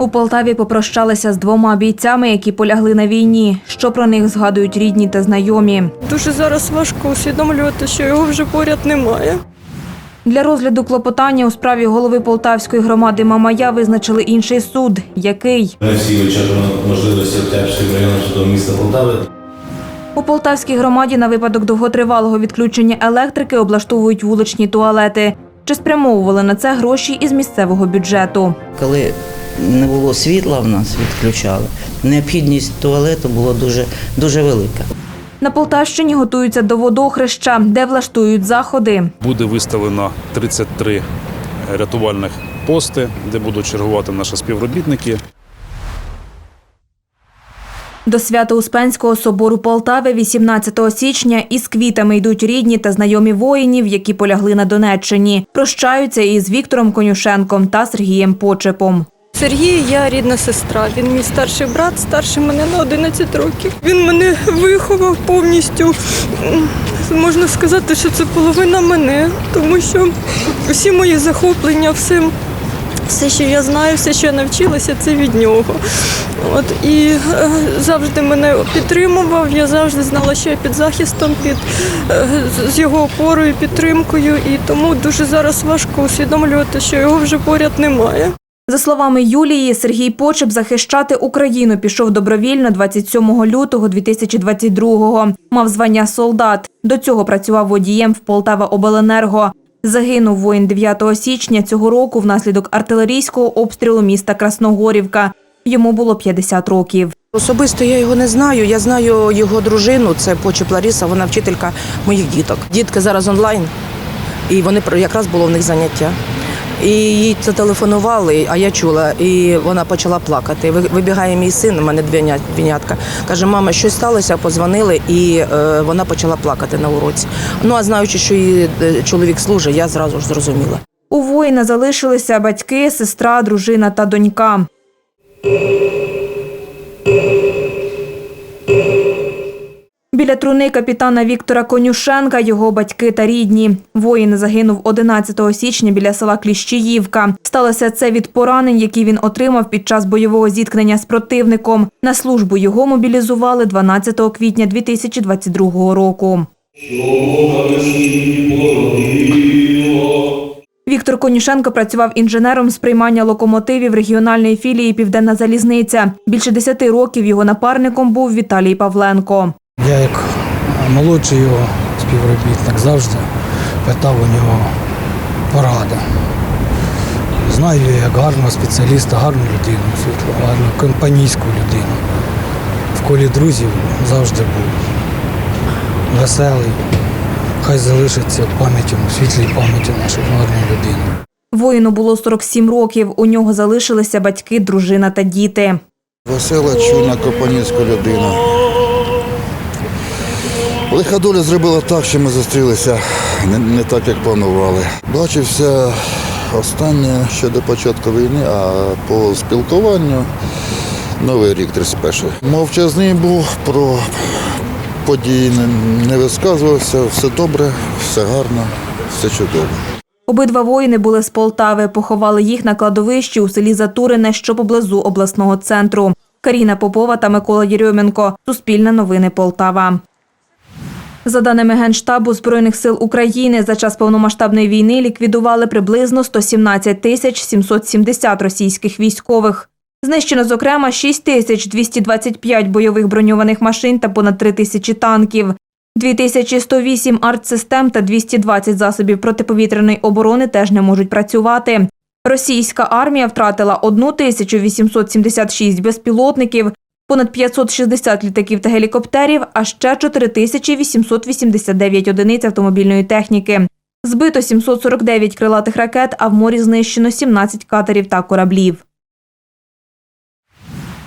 У Полтаві попрощалися з двома бійцями, які полягли на війні. Що про них згадують рідні та знайомі. Дуже зараз важко усвідомлювати, що його вже поряд немає. Для розгляду клопотання у справі голови Полтавської громади Мамая визначили інший суд, який Ми всі вичерпано можливості Октябрьським районом судом міста Полтави. у Полтавській громаді на випадок довготривалого відключення електрики облаштовують вуличні туалети. Чи спрямовували на це гроші із місцевого бюджету? Коли не було світла в нас, відключали. Необхідність туалету була дуже, дуже велика. На Полтавщині готуються до водохреща, де влаштують заходи. Буде виставлено 33 рятувальних пости, де будуть чергувати наші співробітники. До Свято-Успенського собору Полтави 18 січня із квітами йдуть рідні та знайомі воїнів, які полягли на Донеччині. Прощаються із Віктором Конюшенком та Сергієм Почепом. Сергій, я рідна сестра. Він мій старший брат, старший мене на 11 років. Він мене виховав повністю. Можна сказати, що це половина мене, тому що всі мої захоплення, все, все, що я знаю, все, що я навчилася, це від нього. От і е, завжди мене підтримував. Я завжди знала, що я під захистом, під е, з- його опорою, підтримкою. І тому дуже зараз важко усвідомлювати, що його вже поряд немає. За словами Юлії, Сергій Почеп захищати Україну пішов добровільно 27 лютого 2022-го. Мав звання солдат. До цього працював водієм в Полтава Обленерго. Загинув воїн 9 січня цього року внаслідок артилерійського обстрілу міста Красногорівка. Йому було 50 років. Особисто я його не знаю. Я знаю його дружину, це Почеп Ларіса, вона вчителька моїх діток. Дітки зараз онлайн, і вони якраз було в них заняття. І їй зателефонували, а я чула, і вона почала плакати. Ви- Вибігає мій син, у мене двінятка. Каже, мама, щось сталося, позвонили, і е, вона почала плакати на уроці. Ну а знаючи, що її е, чоловік служить, я зразу ж зрозуміла. У воїна залишилися батьки, сестра, дружина та донька. Біля труни капітана Віктора Конюшенка його батьки та рідні. Воїн загинув 11 січня біля села Кліщіївка. Сталося це від поранень, які він отримав під час бойового зіткнення з противником. На службу його мобілізували 12 квітня 2022 року. Віктор Конюшенко працював інженером з приймання локомотивів регіональної філії Південна залізниця. Більше 10 років його напарником був Віталій Павленко. Молодший його співробітник завжди питав у нього поради. Знаю я як гарного спеціаліста, гарну людину, світлу, гарну компанійську людину. В колі друзів завжди був веселий. Хай залишиться пам'яті, світлій пам'яті нашої гарної людини. Воїну було 47 років. У нього залишилися батьки, дружина та діти. Весела, чуйна, компанійська людина. Лиха доля зробила так, що ми зустрілися не, не так, як планували. Бачився останнє ще до початку війни, а по спілкуванню Новий рік 31. Мовчазний був про події не, не висказувався, все добре, все гарно, все чудово. Обидва воїни були з Полтави. Поховали їх на кладовищі у селі Затурине, що поблизу обласного центру. Каріна Попова та Микола Єрьоменко. Суспільне новини Полтава. За даними Генштабу Збройних сил України, за час повномасштабної війни ліквідували приблизно 117 тисяч 770 російських військових. Знищено, зокрема, 6 тисяч 225 бойових броньованих машин та понад 3 тисячі танків. 2108 артсистем та 220 засобів протиповітряної оборони теж не можуть працювати. Російська армія втратила 1876 безпілотників, понад 560 літаків та гелікоптерів, а ще 4889 одиниць автомобільної техніки. Збито 749 крилатих ракет, а в морі знищено 17 катерів та кораблів.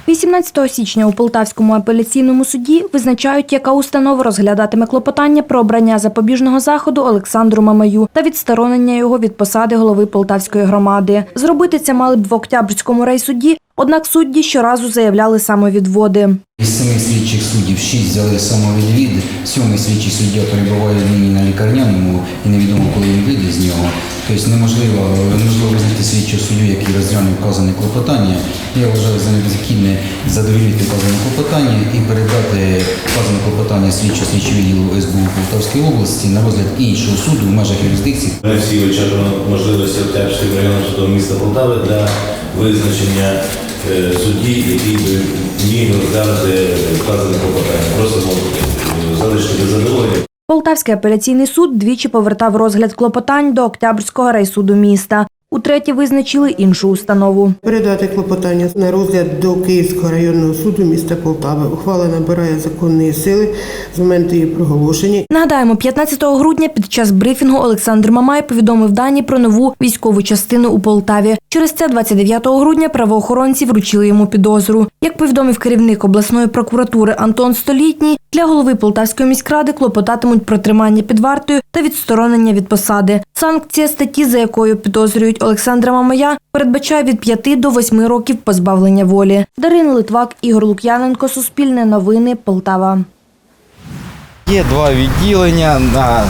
18 січня у Полтавському апеляційному суді визначають, яка установа розглядатиме клопотання про обрання запобіжного заходу Олександру Мамаю та відсторонення його від посади голови Полтавської громади. Зробити це мали б в Октябрському райсуді, однак судді щоразу заявляли самовідводи. Із семи слідчих суддів шість взяли самовідвід, сьомий слідчий суддя перебуває нині на лікарняному і невідомо, коли він вийде з нього. Тобто неможливо, неможливо визначити слідчого суддю, який розглянув вказане клопотання. Я вважаю за необхідне задовольнити вказане клопотання і передати вказане клопотання слідчого слідчого відділу СБУ Полтавської області на розгляд іншого суду в межах юрисдикції Ми всі очікуємо можливості Октябрьським районом суду міста Полтави для визначення е, судді, який би міг розглянути вказане клопотання. Просимо е, залишити задоволення. Полтавський апеляційний суд двічі повертав розгляд клопотань до Октябрського райсуду міста. Утретє визначили іншу установу. Передати клопотання на розгляд до Київського районного суду міста Полтави. Ухвала набирає законної сили з моменту її проголошення. Нагадаємо, 15 грудня під час брифінгу Олександр Мамай повідомив дані про нову військову частину у Полтаві. Через це 29 грудня правоохоронці вручили йому підозру. Як повідомив керівник обласної прокуратури Антон Столітній, для голови Полтавської міськради клопотатимуть про тримання під вартою та відсторонення від посади. Санкція статті, за якою підозрюють Олександра Мамая, передбачає від 5 до 8 років позбавлення волі. Дарина Литвак, Ігор Лук'яненко, Суспільне новини, Полтава. Є два відділення на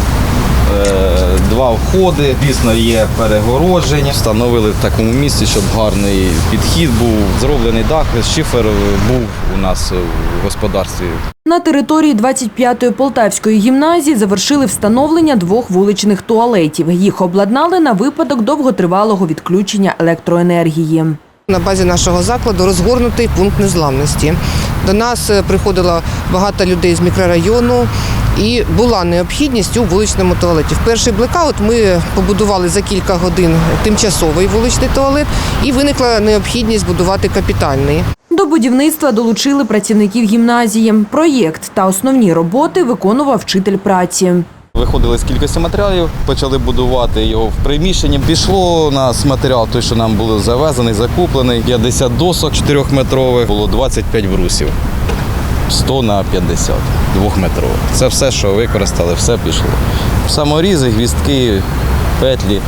два входи. Звісно, є перегородження. Встановили в такому місці, щоб гарний підхід був. Зроблений дах, шифер був у нас в господарстві. На території 25-ї Полтавської гімназії завершили встановлення двох вуличних туалетів. Їх обладнали на випадок довготривалого відключення електроенергії. На базі нашого закладу розгорнутий пункт незламності. До нас е, приходило багато людей з мікрорайону і була необхідність у вуличному туалеті. В перший блекаут ми побудували за кілька годин тимчасовий вуличний туалет і виникла необхідність будувати капітальний. До будівництва долучили працівників гімназії. Проєкт та основні роботи виконував вчитель праці. Виходили з кількості матеріалів, почали будувати його в приміщенні. Пішло у нас матеріал, той, що нам було завезений, закуплений. 50 досок 4-метрових, було 25 брусів. 100 на 50, двохметрових. Це все, що використали, все пішло. Саморізи, гвістки, петлі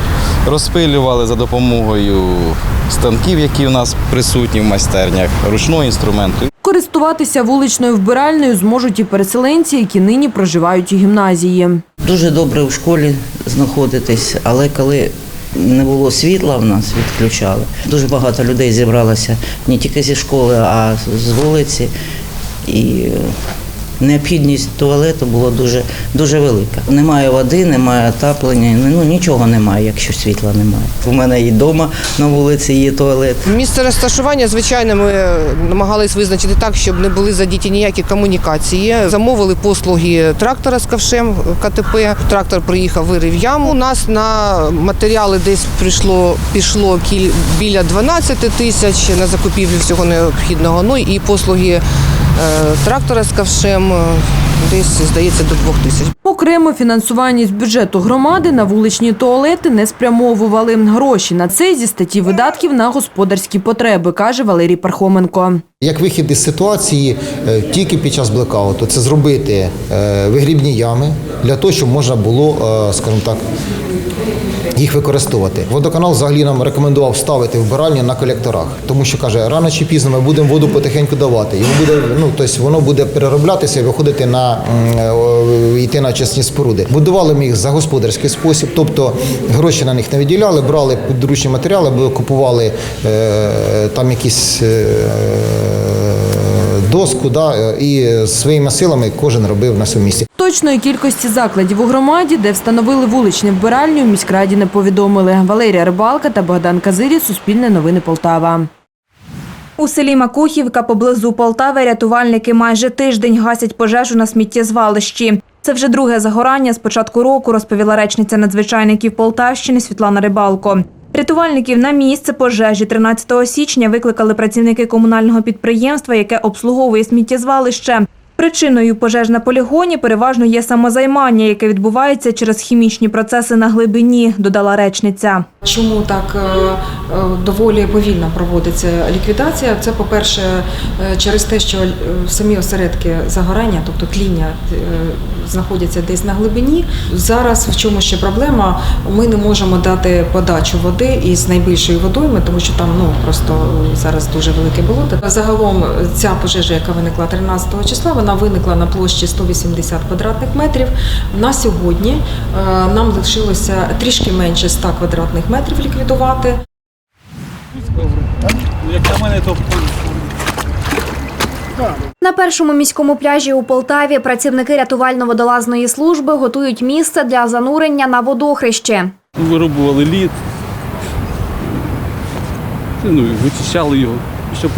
розпилювали за допомогою станків, які у нас присутні в майстернях, ручного інструменту. Користуватися вуличною вбиральною зможуть і переселенці, які нині проживають у гімназії. Дуже добре в школі знаходитись, але коли не було світла, в нас відключали. Дуже багато людей зібралося не тільки зі школи, а з вулиці. І необхідність туалету була дуже, дуже велика. Немає води, немає отаплення, ну нічого немає, якщо світла немає. У мене і вдома на вулиці є туалет. Місце розташування, звичайно, ми намагались визначити так, щоб не були задіті ніякі комунікації. Замовили послуги трактора з ковшем КТП. Трактор приїхав, вирив яму. У нас на матеріали десь прийшло пішло біля 12 тисяч на закупівлю всього необхідного. Ну і послуги е, трактора з ковшем е, десь здається до 2 тисяч. Окремо фінансування з бюджету громади на вуличні туалети не спрямовували. Гроші на це зі статті видатків на господарські потреби, каже Валерій Пархоменко. Як вихід із ситуації е, тільки під час блекауту це зробити е, вигрібні ями для того, щоб можна було, е, скажімо так, їх використовувати. Водоканал взагалі нам рекомендував ставити вбиральні на колекторах, тому що каже, рано чи пізно ми будемо воду потихеньку давати. Його буде, ну тобто воно буде перероблятися і виходити на е, йти на чесні споруди. Будували ми їх за господарський спосіб, тобто гроші на них не виділяли, брали підручні матеріали, або купували е, там якісь. Е, Доску, да, і своїми силами кожен робив на своєму місці. Точної кількості закладів у громаді, де встановили вуличні вбиральні, у міськраді не повідомили. Валерія Рибалка та Богдан Казирі, Суспільне новини Полтава. У селі Макухівка поблизу Полтави рятувальники майже тиждень гасять пожежу на сміттєзвалищі. Це вже друге загорання з початку року, розповіла речниця надзвичайників Полтавщини Світлана Рибалко. Рятувальників на місце пожежі 13 січня викликали працівники комунального підприємства, яке обслуговує сміттєзвалище. Причиною пожеж на полігоні переважно є самозаймання, яке відбувається через хімічні процеси на глибині, додала речниця. Чому так е, е, доволі повільно проводиться ліквідація? Це, по-перше, е, через те, що самі осередки загорання, тобто тління, знаходяться десь на глибині. Зараз в чому ще проблема? Ми не можемо дати подачу води із найбільшої водойми, тому що там ну просто зараз дуже велике болото. Загалом ця пожежа, яка виникла 13 числа, вона виникла на площі 180 квадратних метрів. На сьогодні нам лишилося трішки менше 100 квадратних метрів ліквідувати. Як на мене, то На першому міському пляжі у Полтаві працівники рятувально-водолазної служби готують місце для занурення на водохреще. вирубували лід, ну, і вичищали його, щоб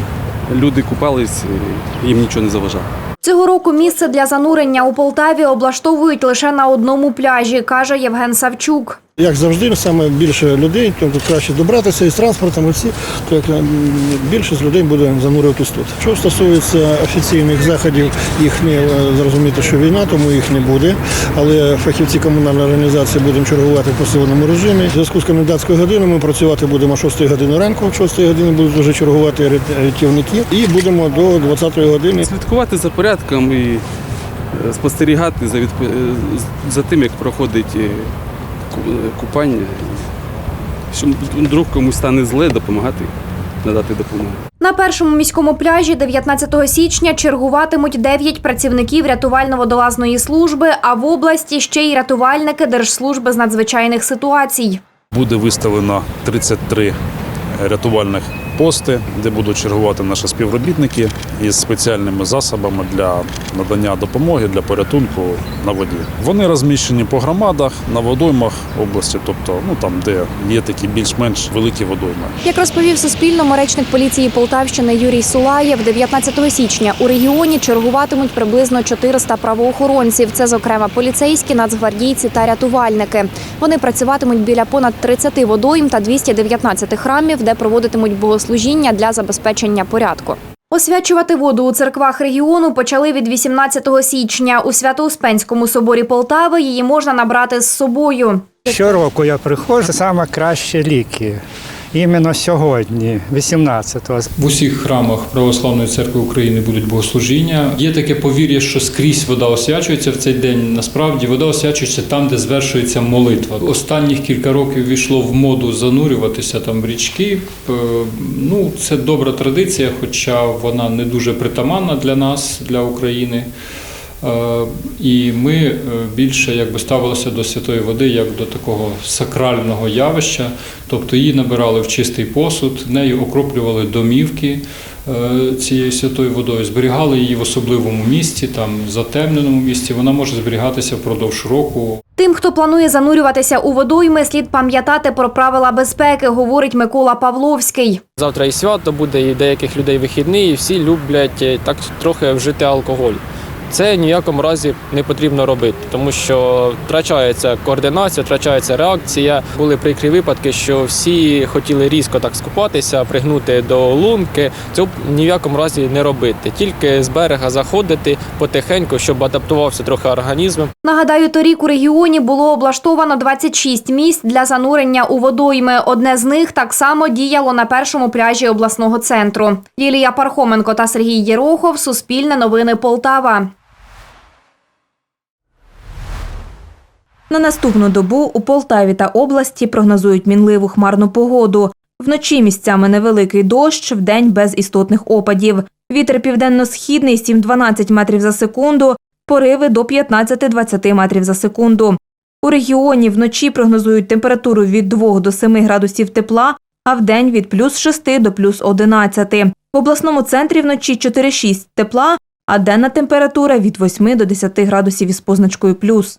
люди купались, їм нічого не заважало. Цього року місце для занурення у Полтаві облаштовують лише на одному пляжі, каже Євген Савчук. Як завжди, саме більше людей, тобто краще добратися із транспортом, і всі, то як м, більшість людей буде занурюватись тут. Що стосується офіційних заходів, їх не е, зрозуміти, що війна, тому їх не буде. Але фахівці комунальної організації будемо чергувати в посиленому режимі. В зв'язку з комендантською годиною ми працювати будемо о 6 години ранку, о 6 години будуть вже чергувати рят- рятівники, і будемо до 20 години. Слідкувати за порядком і е, спостерігати за, відп- е, за тим, як проходить купання. Щоб вдруг комусь стане зле, допомагати, надати допомогу. На першому міському пляжі 19 січня чергуватимуть 9 працівників рятувально-водолазної служби, а в області ще й рятувальники Держслужби з надзвичайних ситуацій. Буде виставлено 33 рятувальних пости, де будуть чергувати наші співробітники із спеціальними засобами для надання допомоги для порятунку на воді. Вони розміщені по громадах на водоймах області, тобто ну там, де є такі більш-менш великі водойми. Як розповів Суспільному речник поліції Полтавщини Юрій Сулаєв, 19 січня у регіоні чергуватимуть приблизно 400 правоохоронців. Це, зокрема, поліцейські, нацгвардійці та рятувальники. Вони працюватимуть біля понад 30 водойм та 219 храмів, де проводитимуть богослужіння для забезпечення порядку. Освячувати воду у церквах регіону почали від 18 січня. У Свято-Успенському соборі Полтави її можна набрати з собою. Щороку я приходжу, це саме кращі ліки. Іменно сьогодні, 18-го. В усіх храмах Православної церкви України будуть богослужіння. Є таке повір'я, що скрізь вода освячується в цей день. Насправді вода освячується там, де звершується молитва. Останніх кілька років війшло в моду занурюватися там в річки. Ну, це добра традиція, хоча вона не дуже притаманна для нас, для України. Е, І ми е, більше якби ставилися до святої води як до такого сакрального явища, тобто її набирали в чистий посуд, нею окроплювали домівки е, цією святою водою, зберігали її в особливому місці, там затемненому місці. Вона може зберігатися впродовж року. Тим, хто планує занурюватися у водойми, слід пам'ятати про правила безпеки, говорить Микола Павловський. Завтра і свято буде, і деяких людей вихідний, і всі люблять так трохи вжити алкоголь. Це ні в якому разі не потрібно робити, тому що втрачається координація, втрачається реакція. Були прикрі випадки, що всі хотіли різко так скупатися, пригнути до лунки. Цього ні в якому разі не робити. Тільки з берега заходити потихеньку, щоб адаптувався трохи організм. Нагадаю, торік у регіоні було облаштовано 26 місць для занурення у водойми. Одне з них так само діяло на першому пляжі обласного центру. Лілія Пархоменко та Сергій Єрохов. Суспільне новини Полтава. На наступну добу у Полтаві та області прогнозують мінливу хмарну погоду. Вночі місцями невеликий дощ, вдень без істотних опадів. Вітер південно-східний 7-12 метрів за секунду, пориви до 15-20 метрів за секунду. У регіоні вночі прогнозують температуру від 2 до 7 градусів тепла, а вдень від плюс 6 до плюс 11. В обласному центрі вночі 4-6 тепла, а денна температура від 8 до 10 градусів із позначкою плюс.